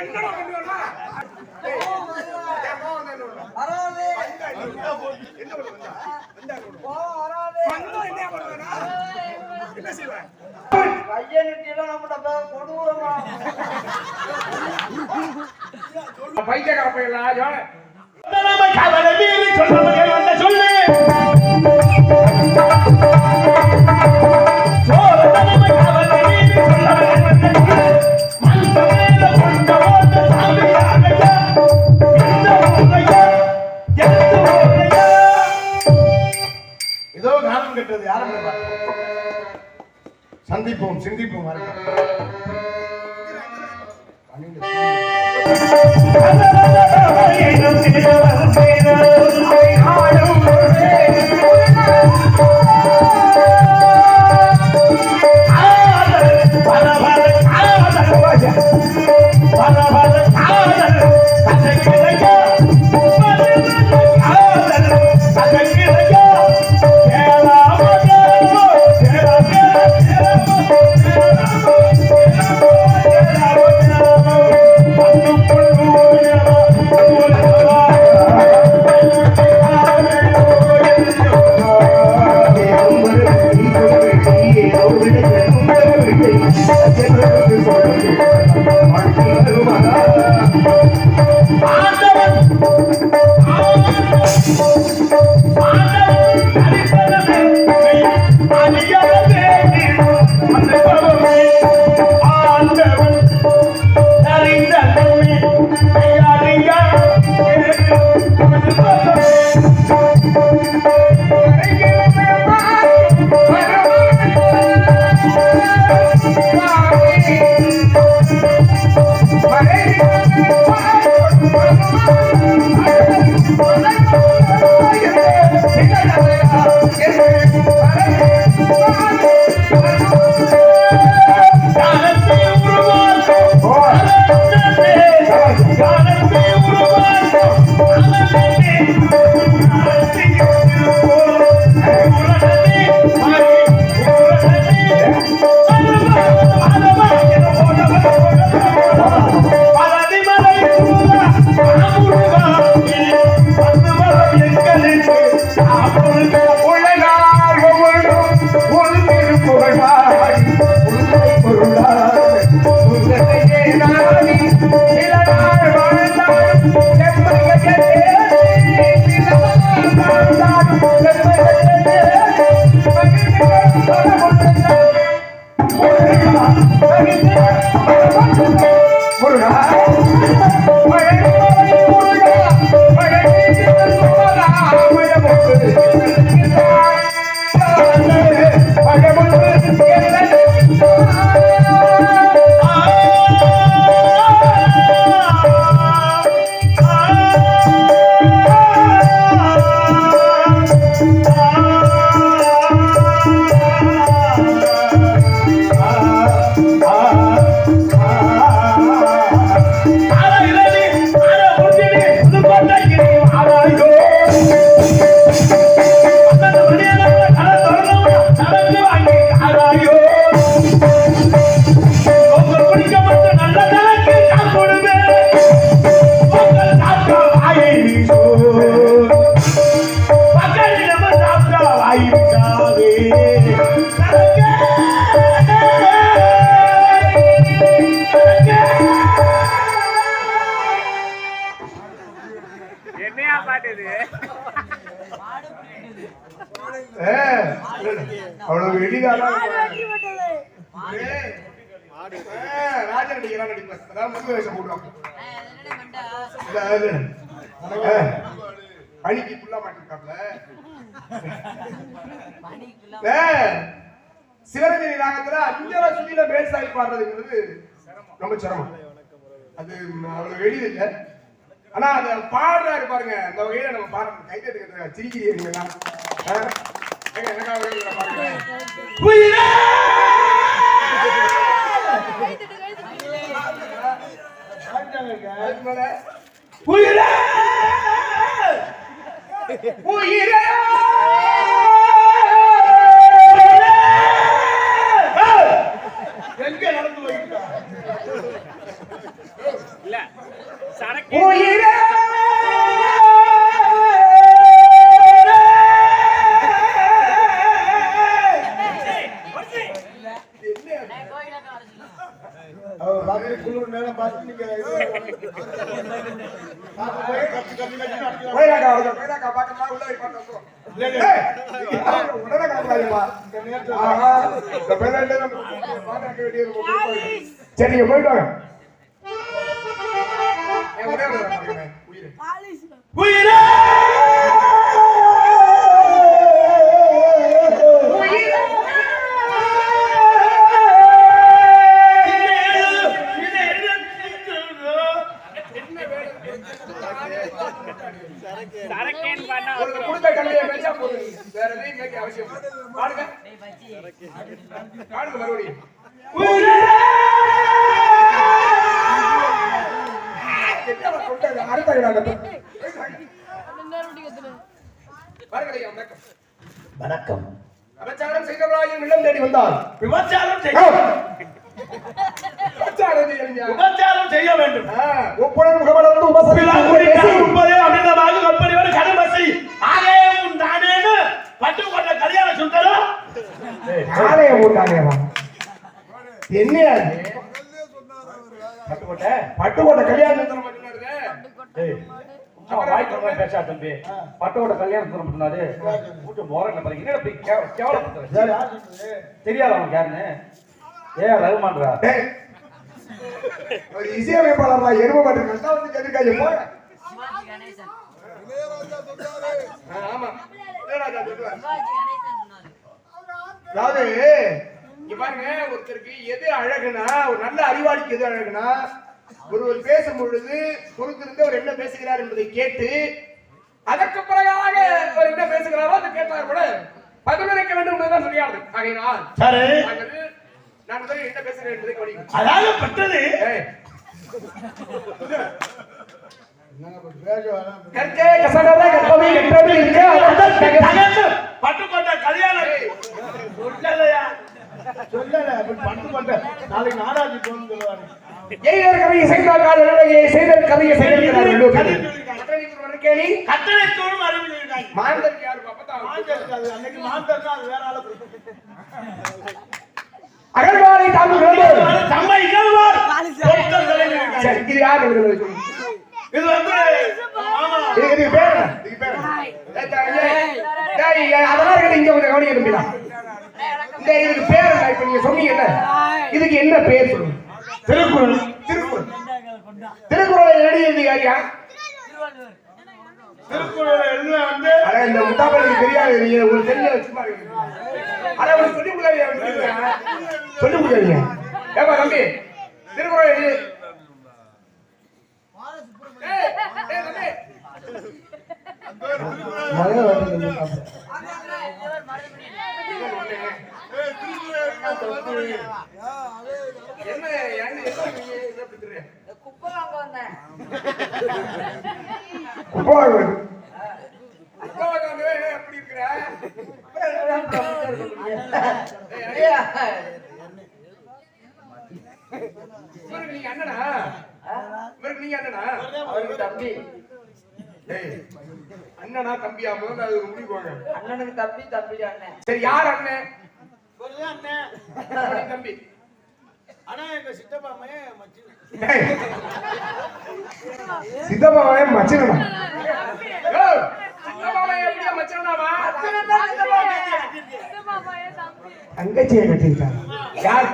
என்ன பண்ணுவ? வந்தா? என்ன செய்வேன்? நம்மள பைத்தியக்கார கவலை வந்த சொல்லு சந்திப்போம் சிந்திப்போம் வரட்டும். என்னையா பாட்டு இது அவ்வளவு எளிதாலாம் ராஜன் அடிக்கிறான் நடிப்பேன் அதான் முக வேஷம் ஏ, பனிக்கு புல்லா மாட்டிருக்காப்ல. சிவரஞ்சனி ராகத்துல அஞ்சரை சுதியில மேல் சாய் பாடுறதுங்கிறது ரொம்ப சிரமம். அது அவ்வளவு இல்ல ஆனா அதை பாடுறாரு பாருங்க அந்த வகையில நம்ம பாடுறோம் கைத்தட்டு தட்டுக்கிறத சிரிக்கிறீங்க எனக்காக பாருங்க. உயிரே! உயிரே! சரி போயிட்டாங்க பட்டுக்கோட்டை? பட்டுக்கோட்டை பேசா தம்பி. பட்டோட கூட்டு மோரண்ட பாருங்க என்ன இப்படி கேவ- கேவலப்படுத்துற? சரி, யார் சொன்னது? தெரியாத அவனுக்கு யாருன்னு? ஏ ரகுமான்ரா இசையமைப்பாளர்மா, எருமை மாட்டு கஷ்டம் வந்து ஆமா. அதாவது இங்க பாருங்க ஒருத்தருக்கு எது அழகுனா ஒரு நல்ல அறிவாளிக்கு எது அழகுனா ஒருவர் பேசும் பொழுது பொறுத்திருந்து அவர் என்ன பேசுகிறார் என்பதை கேட்டு அதற்கு பிறகாக அவர் என்ன பேசுகிறாரோ அதை கேட்டார் கூட பதிலளிக்க வேண்டும் என்பதுதான் சரியானது ஆகையினால் சரி நான் முதலில் என்ன பேசுகிறேன் என்பதை கவனிக்கும் அதாவது பட்டது. கற்கே இருக்க தகர்ந்து பட்டுக்கோட்டை கல்யாணம். சொல்லல, இப்படி பட்டு பட்டு. நாளைக்கு நாடாஜி போகணும்னு சொல்லுவாரு. எய்தர் கதையை செய்தால் காலையை செய்தர் கதையை செய்தால் கேளி கட்டளை தோறும் அறிவு இருக்காங்க மாந்தருக்கு யாரு பாப்பா மாந்தர் இருக்காது. அன்னைக்கு மாந்தர்னா அது வேற ஆளு அகழ்வாரை தாங்கு விளம்பரம் தம்மை இகழ்வார் பொருத்தம் தலைவர் சரி இது யார்? இது வந்து ஆமா இது பேர்? இது பேர் அதெல்லாம் இங்க கொஞ்சம் கவனிக்க தம்பிடா. இதுக்கு பேர் என்ன? இப்ப நீங்க சொன்னீங்கல்ல இதுக்கு என்ன பேர் சொல்லுங்க? திருக்குறள். திருக்குறள். திருக்குறளை எழுதியது யாரியா திருக்குறள் எழுத வந்து அட இந்த முட்டாப்பளுக்கு தெரியாது நீங்க உங்களுக்கு தெரிஞ்ச சும்மா இருங்க. அட உங்களுக்கு சொல்லி கொடுக்காதீங்க சொல்லி கொடுக்காதீங்க ஏப்பா தம்பி திருக்குறள் எழுதி. மழை வருது என்ன என்ன என்ன? குப்பை வாங்க வந்தேன். எப்படி இருக்கிற? இவருக்கு நீங்க அண்ணனா? இவருக்கு நீங்க அண்ணனா? அவருக்கு தம்பி. அண்ணனா தம்பியா? முதல்ல அது ஒரு முடிவு வாங்க அண்ணனுக்கு தம்பி தம்பி அண்ணன். சரி யார் அண்ணன்? ஒரே அண்ணன். தம்பி ஆனா எங்க சித்தப்பா மகன் மச்சனா சித்தப்பாவே எப்படியா மச்சனாவா தங்கச்சியை கட்டிக்கிட்டாங்க யார்?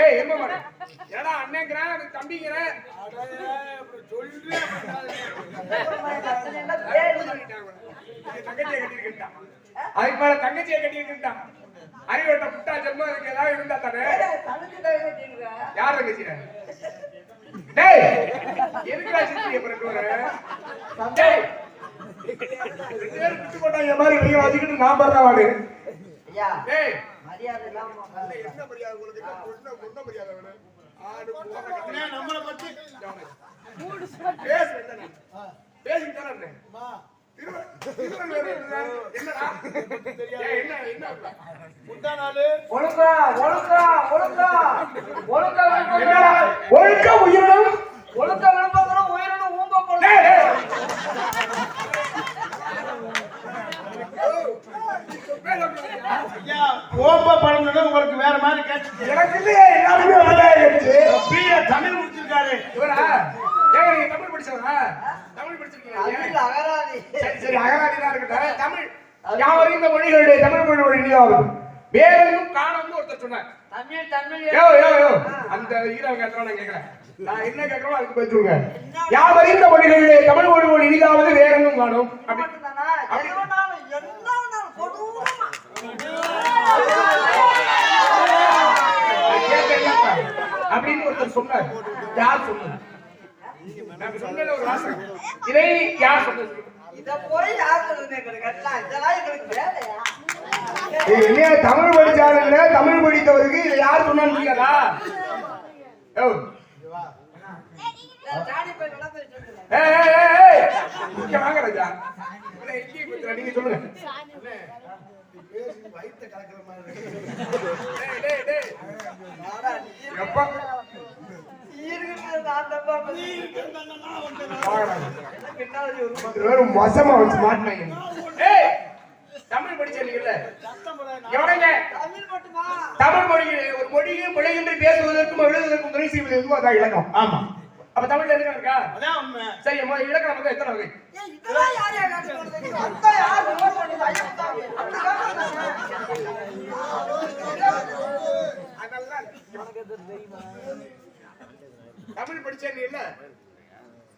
ஏய் எருமை மாடு ஏடா அண்ணங்கிறேன் அது தம்பிங்கிறேன் அட, இப்படி சொல்றே பண்ணாதீங்க. தங்கச்சியை கட்டிக்கிட்டான் அதுக்கு மேல தங்கச்சியை கட்டிக்கிட்டான் அறிவட்ட புட்டா ஜென்மம் அதுக்கு ஏதாவது இருந்தா தானே? யார் தங்கச்சி டேய் எதுக்குடா டேய் ரெண்டு பேரும் விட்டு போட்டாங்க மாதிரி வெளிய வச்சுக்கிட்டு நான் பண்ற வாடு ஐயா டேய். மரியாதை இல்லாம என்ன மரியாதை உங்களுக்கு என்ன மரியாதை வேணும் ஆடு நம்மளை பத்தி. பேசு என்னடா பேசிக்கிட்டு தானே ஒழுக்க உயிரினம் ஒழுக்க விருப்பத்தோட உயிரினம் ஊம்ப போல ஓம்ப பழம்னு உங்களுக்கு வேற மாதிரி கேட்டு எனக்கு இல்லையே தமிழ் முடிச்சிருக்காரு படிச்சவரா? தமிழ் சரி சரி தான் இருக்கட்டும். தமிழ். யாவரும் இந்த மொழிகளுடைய தமிழ் மொழியோட நினைவாகும் காணும்னு ஒருத்தர் சொன்னார். தமிழ் தமிழ். அந்த ஈரா கேட்கறோம் நான் கேட்கறேன். நான் என்ன கேட்கறோம் அதுக்கு பதிலுங்க யாவர் இந்த மொழிகளிலே தமிழ் மொழியோடு இனிதாவது வேறெங்கும் காணும்? அப்படி. அப்படின்னு ஒருத்தர் சொன்னார். யார் சொன்னார் நான் சொன்னது ஒரு வாசகம். இதை யார் சொன்னது? இத போய் யார் சொல்லுது எங்களுக்கு? எல்லாம்? இதெல்லாம் எங்களுக்கு வேலையா? என்ன தமிழ் படிச்சாலுங்க தமிழ் படித்தவருக்கு இதை யார் சொன்னான்னு ஓ நீங்க சொல்லுங்க. கலக்கிற மாதிரி இருக்கு. டேய், டேய், டேய். வாடா, நீ எப்பா? நீ இருக்கிறது நான் தப்பா பண்ணி. வாங்கடா. எனக்கு என்ன ஒரு உரிமை? இது வேற மோசமா வச்சு மாட்டினாங்க. ஏய், தமிழ் படிச்சீங்கல்ல எவனைங்க தமிழ் மொழியில் ஒரு மொழியில் பிழையின்றி பேசுவதற்கும் எழுதுவதற்கும் துணை செய்வது எதுவோ அதான் இலக்கம் ஆமா அப்ப தமிழ்ல இலக்கணம் இருக்கா அதான். சரி இலக்கணம் வந்து எத்தனை வகை ஏய், தமிழ் படிச்சே நீ இல்ல?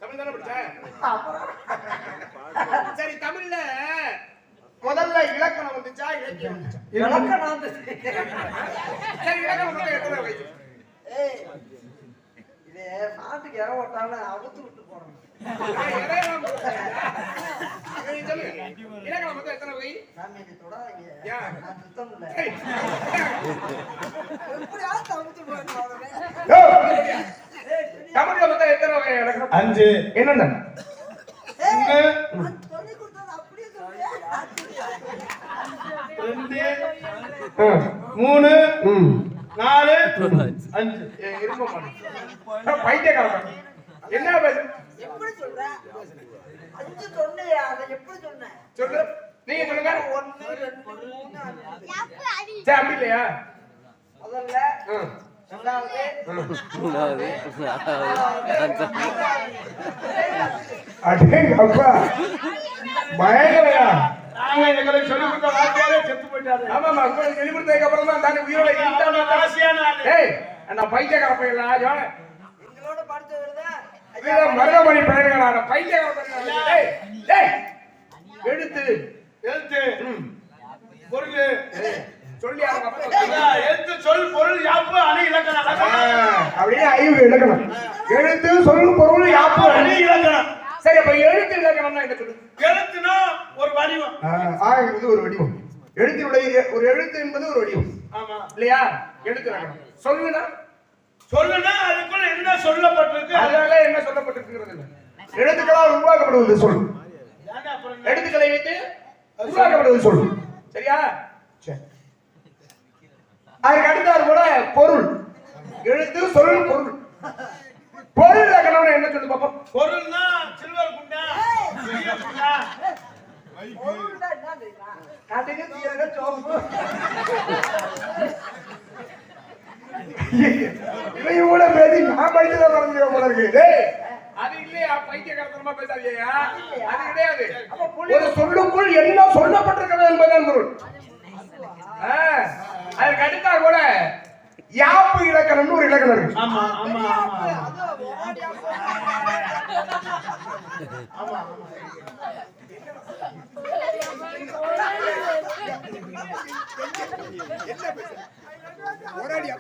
தமிழ் தானே படிச்ச? சரி தமிழ்ல முதல்ல இலக்கணம் வந்துச்சா இலக்கியம் தான் சரி இலக்கணம் மட்டும் எத்தனை இது மாட்டுக்கு இற ஓட்டாம அவுத்து விட்டு போறோம் இலக்கணம். இலக்கணம் மட்டும் எத்தனை தொடாதீங்க. ஏன்? நான் சுத்தம் இல்ல. ஏய், எப்படியாவது அவுத்து போயிடுவாங்க ஏய், தமிழ்ல மொத்தம் எத்தனை வகை இலக்கணம்? அஞ்சு. என்னென்ன? ரெண்டு. ஆ. மூணு. ம். நாலு. அஞ்சு. இரும்ப மாட்டேன். பைத்தியக்காரன். என்ன பேசு எப்படி சொல்ற? அஞ்சு சொன்னியா அதை எப்படி சொன்ன? சொல்லு. நீங்க சொல்லுங்க. ஒண்ணு ரெண்டு மூணு அப்படி இல்லையா? முதல்ல ஆ. பயங்கரையா எங்களுக்கு சொல்லி கொடுத்த செத்து போயிட்டாரு ஆமாமா உங்களுக்கு சொல்லி கொடுத்ததுக்கு அப்புறம் தான் தானே உயிரோட அவ்வளவு ராசியான ஏய் அந்த பைத்தியக்கார பையனா ஜோன எங்களோட தான் மருதமணி பையன்களா பைத்தியக்கார பையன் டேய் டேய் எழுத்து எழுத்து பொருள் சொல்லி எழுத்து சொல் பொருள் யாப்பு அணி இலக்கணம். அப்படியே ஐவு இலக்கணம். எழுத்து சொல் பொருள் யாப்பு அணி இலக்கணம். சரி அப்ப எழுத்து இலக்கணம்னா என்ன சொல்லு? எழுத்துனா ஒரு வடிவம். ஆ என்பது ஒரு வடிவம். எழுத்தினுடைய ஒரு எழுத்து என்பது ஒரு வடிவம். ஆமா. இல்லையா? எழுத்து இலக்கணம். சொல்லுனா? சொல்லுனா அதுக்குள்ள என்ன சொல்லப்பட்டிருக்கு? அது அதனால என்ன சொல்லப்பட்டிருக்கிறது? இல்லை. எழுத்துக்களால் உருவாக்கப்படுவது சொல்? எழுத்துக்களை வைத்து உருவாக்கப்படுவது சொல். சரியா? சரி அதுக்கு அடுத்தாது கூட பொருள். எழுத்து சொல் பொருள். பொருள் இலக்கணம்னு என்ன சொல்லு பாப்போம். பொருள்னா சில்வர் குண்டா? கடுகு கூட பேசி நான் போல இருக்கு? டேய், அது இல்லையா? பைத்தியக்காரத்தனமா பேசாதீயா அது கிடையாது. ஒரு சொல்லுக்குள் என்ன சொல்லப்பட்டிருக்கிறது என்பதுதான் பொருள். அதுக்கு அடுத்தா கூட யாப்பு இலக்கணம்னு ஒரு இலக்கணம் இருக்கு. ஆமா ஆமா ஆமா. அது ஓடியா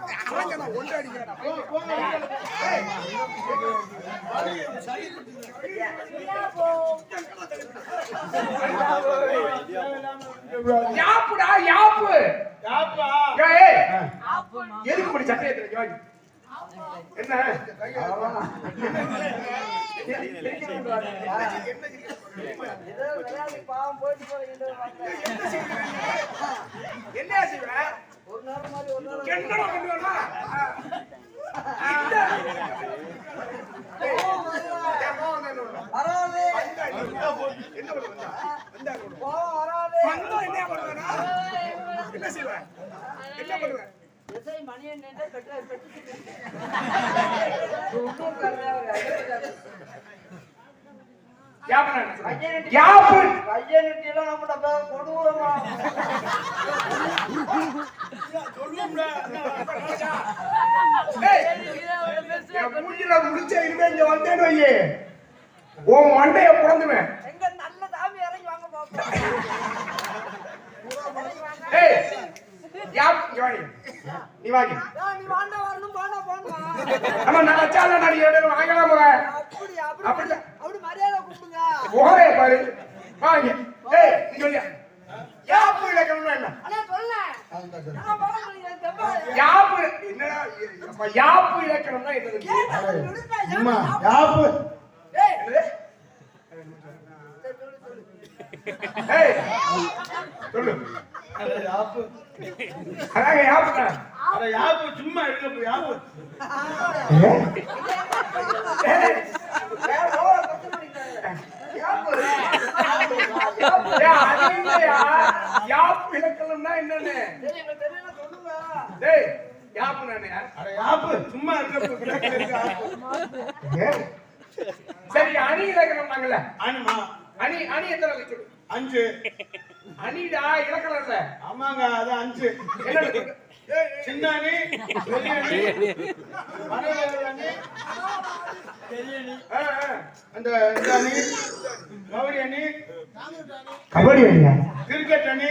யாப்புடா யாப்பு? யாப்பா எதுக்கு இப்படி சட்டை எடுத்து வைக்க? என்ன? என்ன செய்வ? ஒரு நேரம் மாதிரி ஒரு நேரம் கோவம் வராது என்ன செய்வ? என்ன பண்ணுவ? இசை மணியன் நின்று பெற்ற பெற்று உள்ளூர் கருணை கொடூரமா. டேய், என் மூஞ்சில முடிச்ச இனிமே இங்க வந்தேன்னு வையே, உன் மண்டைய புலந்துவேன். எங்க நல்ல சாமி இறங்கி வாங்க பாப்போம். டேய், கேப், இங்க நீ. ஏய், வாண்டா. ஆமா, நான் வச்சாலும் நான் இங்க வாங்கலாம் போறேன். அப்படி, அப்படி. அப்படி மரியாதை கூப்பிடுங்க. முகரைய பாரு. வாங்க. டேய், நீ சொல்லியா? யாப்பு இலக்கணம்னா என்ன? அண்ணா, சொல்லேன். நான் தெம்பா. யாப்பு என்னடா, அப்ப யாப்பு இலக்கணம்னா? ஏய், ஏன் அம்மா யாப்பு ஏய், சொல்லு, சொல்லு. ஏய், சொல்லு. சும்மா இருக்க யாப்பு. யாப்பு என்னன்னு? சரி, டேய், யாப்பு சும்மா இருக்க சரி அணி இலக்கணம்னாங்கல்ல ஆனுமா அணி அணி எத்தனை அஞ்சு அணிடா இலக்கணம் இல்ல ஆமாங்க அது அஞ்சு? சின்ன அணி பெரிய அணி. அந்த இந்த அணி கபடி அணி கபடி கிரிக்கெட் அணி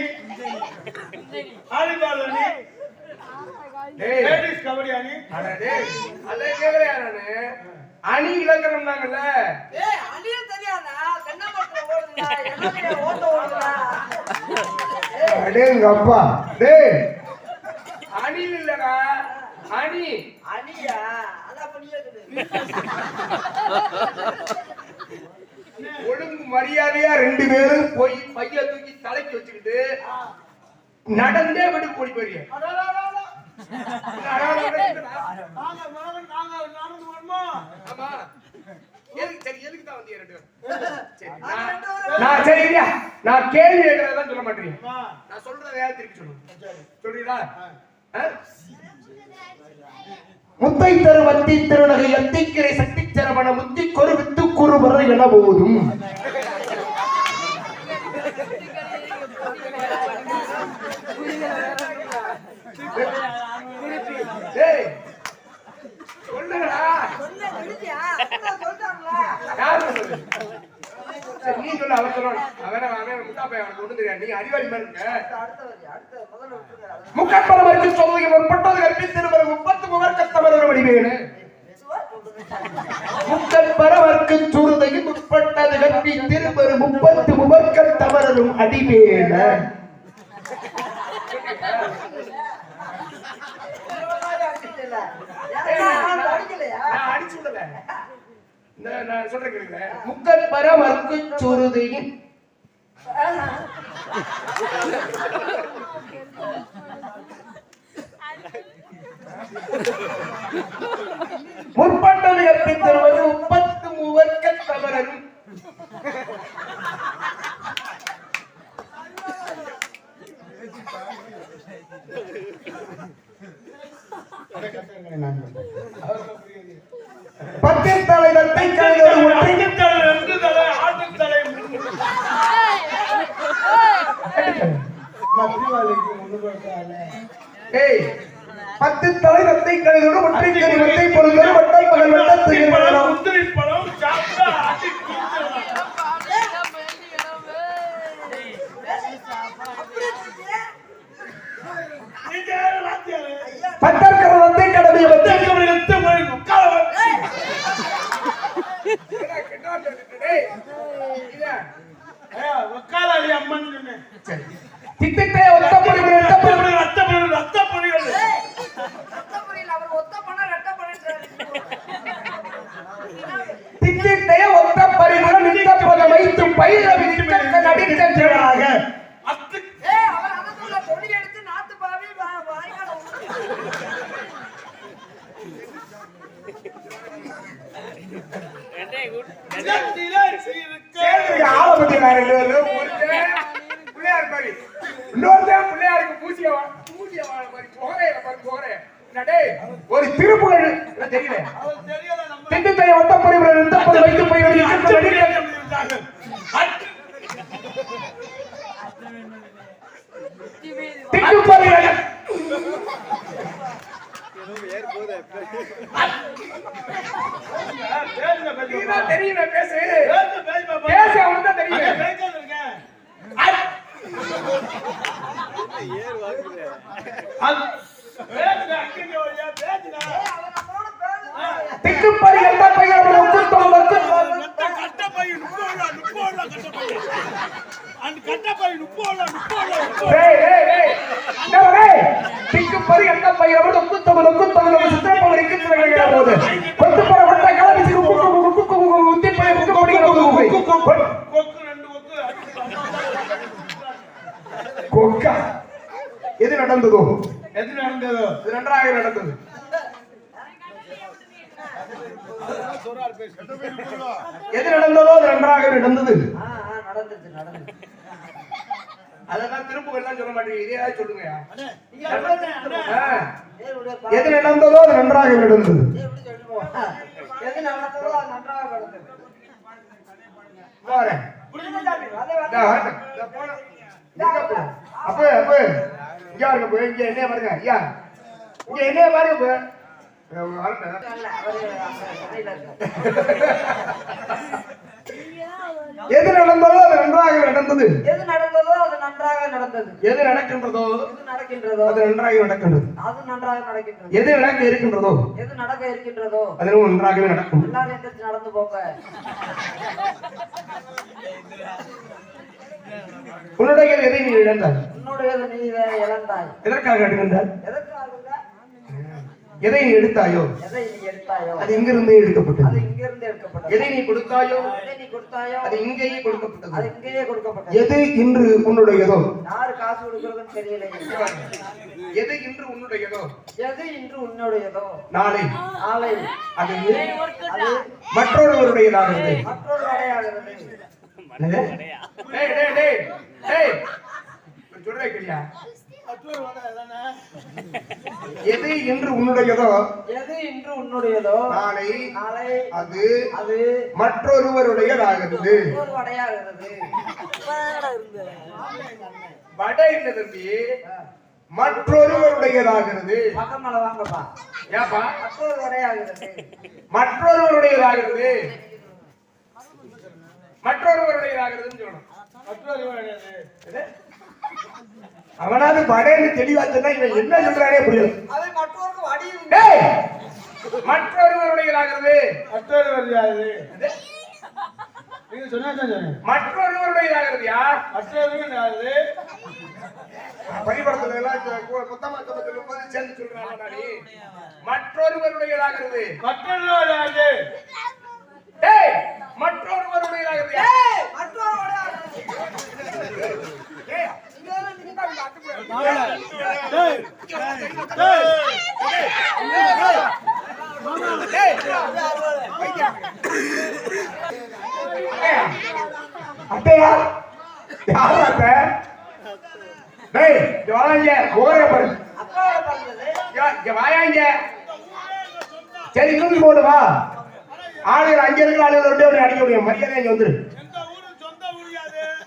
வாலிபால் அணி லேடிஸ் கபடி அணி. அதை கேக்குறியா நானு அணி இலக்கணம்னாங்கல்ல ஏய், அணியும் தெரியாதா? தென்னமரத்துல ஓடுதுடா, ஓட்ட ஓடுதுடா. அடேங்க அப்பா டேய். அணி இல்லடா. அணி. அணியா? ஒழுங்கு மரியாதையா ரெண்டு பேரும் போய் பைய தூக்கி தலைக்கு வச்சுக்கிட்டு நடந்தே விட்டு ஓடி போறீங்க நாங்க நாங்க நடந்து வரணுமா ஆமா. எதுக்கு சரி எதுக்கு தான் வந்தீங்க ரெண்டு பேரும்? சரி நான் நான் சரி இல்லையா நான் கேள்வி கேட்கறதான் சொல்ல அம்மா, நான் சொல்றதை யார் திருப்பி சொல்லணும் சொல்றீங்களா? முத்தை தரு வத்தி திருநகை எத்திக்கிரை சக்தி சரவண முத்தி கொரு வித்து குறு வர என போதும் டேய், சொல்லுங்கடா சொன்னேன், சொல்லிட்டியா? அதான் சொல்லிட்டாங்களா? யார் சொல்றது? சரி, நீ சொல்லு அவன் சொல்லணும் அவன் அவன் முட்டா பையன் அவனுக்கு ஒண்ணும் தெரியாது நீ அறிவாளி மாதிரி இருக்க. முக்கற்பரவருக்கு சொல்லுங்க முற்பட்டது கற்பித்திருவர் முப்பத்து முகர்க்கத்தவர் வடிவேனு. முக்கற்பரவர்க்கு முற்பட்டது முப்பத்து முகர்க்கத் தவறரும் அடிவேன அடிச்சு விடல. இந்த நான் சொல்றேன் ஒத்த பரிமுறை நித்தப்பத வைத்து நீதான் தெரியுமே பேசு. பேசு அவனுக்கு தான் தெரியும். திக்குப்பதி எந்த பையன் ஒக்குத்தோம் ஒக்குத்தோம் டேய் டேய் டேய் என்ன டேய் திக்குப்பதி எந்த பையன் வந்து ஒக்குத்தோம் ஒக்குத்தோம் நம்ம சித்திரப்பவர் இருக்கிறது போது கொத்து போற வட்ட காலி உப்பு உப்பு உப்பு உத்தி போய் உப்பு கொக்கா எது நடந்ததோ? எது நடந்ததோ? இது நன்றாக நடந்தது. எது நடந்ததோ அது நன்றாக நடந்தது. அதெல்லாம் திருப்புகள்லாம் சொல்ல மாட்டீங்க. இதையாவது சொல்லுங்க. எது நடந்ததோ அது நன்றாக நடந்தது. எது நடந்ததோ அது நன்றாக நடந்தது. பாரு அதை இந்த ஆட்டம். இந்த போன- இங்க போ. அப்ப அப்ப இங்க பாருங்க போய். இங்க என்ன பாருங்க. ஐயா இங்க என்ன பாருங்க போய். எது நடந்ததோ அது நன்றாக நடந்தது. எது நடந்ததோ அது நன்றாக நடந்தது. எது நடக்கின்றதோ எது நடக்கின்றதோ அது நன்றாக நடக்கின்றது. அது நன்றாக நடக்கின்றது. எது நடக்க இருக்கின்றதோ எது நடக்க இருக்கின்றதோ அதுவும் நன்றாகவே நடக்கும். எல்லாரும் எந்திரிச்சு நடந்து போங்க. உன்னுடைய எதை நீ இழந்தாய்? உன்னுடையது நீ இழந்தாய். எதற்காக எடுக்கின்றாய் எதற்காக எதை நீ எடுத்தாயோ? அது இங்கிருந்தே அது எடுக்கப்பட்டது. எதை நீ கொடுத்தாயோ? எதை நீ கொடுத்தாயோ? அது இங்கேயே அது கொடுக்கப்பட்டது இங்கேயே கொடுக்கப்பட்டது. எது இன்று உன்னுடையதோ? யாரு காசு கொடுக்கறதுன்னு தெரியல எது இன்று உன்னுடையதோ? எது இன்று உன்னுடையதோ? நாளை. நாளை. அது அது மற்றொருவருடையதாகிறது மற்றொரு வடையாகிறது என்னது? டேய், டேய், டேய், டேய். நான் சொல்றேன்? எது இன்று உன்னுடையதோ? எது இன்று உன்னுடையதோ? நாளை நாளை அது அது மற்றொருவருடையதாகிறது. வடை இல்லை தம்பி? மற்றொருவருடையதாகிறது. பக்கமல வாங்கப்பா. ஏப்பா? மற்றொரு வடையாகிறது மற்றொருவருடையதாகிறது. மற்றொருவருடையதாகிறதுன்னு சொல்லணும். எது? அவனாவது வடைன்னு தெளிவா சொன்னா இவன் என்ன சொல்றானே புரியல. அது மற்றொருக்கு வடி டேய் மற்றொருவருடையதாகிறது மற்றொரு வருது நீங்க சொன்னா மற்றொருவருடையதாகிறது யார்? மற்றொரு யாரு? பரிவர்த்தனை எல்லாம் மொத்தமா சொல்லும் போது சேர்ந்து சொல்றாங்க நீ மற்றொருவருடையதாகிறது மற்றொரு யாரு டேய் மற்றொருவருடையதாகிறது யார்? மற்றொரு வடையாகிறது டேய், இங்க வர நீங்க தான் இந்த அட்டுப்புடி. டேய். அட்டையா யார் அட்டை டேய் இங்க வாங்க ஓரே பாரு அப்பாவோட பிறந்தது இங்க வா- இங்க வாயா இங்க சரி இருந்து போடு வா ஆளுகள் அங்க இருக்கிற ஆளுகளை விட்டு அப்படி அடிக்க முடியும் மரியாதை இங்க வந்துரு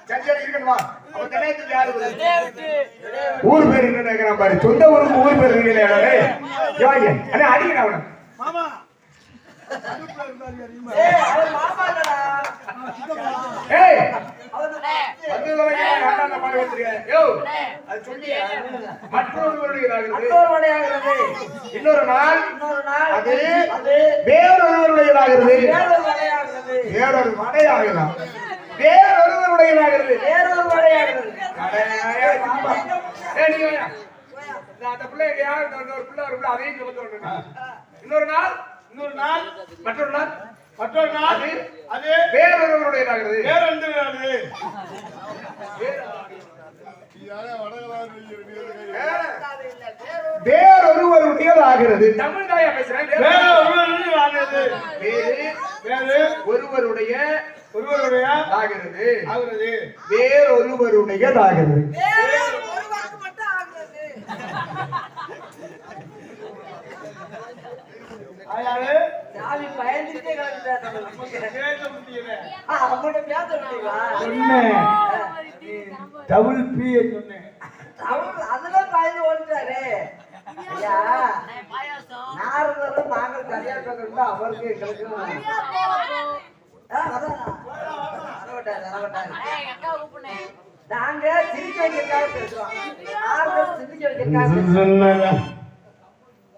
சரி சரி இருக்கணும் வா அப்ப திணையத்துக்கு யாரு வருது? ஊர் பேர் பாரு சொந்த ஊருக்கு ஊர் பேர் இருக்கலையா டேய் இங்க வாங்க அண்ணா அடிக்கணும் அவனை. மாமா. ஏய் இன்னொரு நாள். அது வேறொருவருடையதாகிறது. வேறொரு வடையாகலாம் வேறொருவருடையதாகிறது. வேறொரு வடையாகிறது அந்த இந்த ஒரு பிள்ளை ஒரு பிள்ளை அதையும் விடுங்க. இன்னொரு நாள் இன்னொரு நாள் மற்றொரு நாள் மற்றொரு நாள் அது வேறொருவருடையதாகிறது வேற எந்த நாடு வேறொருவருடையதாகிறது. தமிழ் தாயா பேசுறேன். வேற வேற- ஒரு நாடு வேறு வேறு ஒருவருடைய ஒருவருடைய ஆகிறது. ஆகுறது. வேறொருவருடையதாகிறது வேறொரு ஒரு வாக்கு மட்டும் ஆகிறது யாரு சாமி பயந்துட்டே கிடக்குதா நமக்கு பேச முடியல ஆ, அவங்கள்ட்ட பேச முடியுமா சொன்னேன் டபுள் பி சொன்னேன் அதெல்லாம் பயந்து ஓடிட்டாரு ஐயா நாரதரும் நாங்கள் கல்யாணம் பார்க்கணும் அவருக்கு வரமாட்டாரு. நாங்க சிரிக்க வைக்கிறதுக்காக பேசுவோம் நாரதர் சிரிக்க வைக்கிறதுக்காக.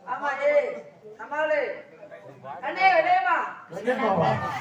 ஆமா ஏய் நம்மளே அண்ணே விடேமா Yeah,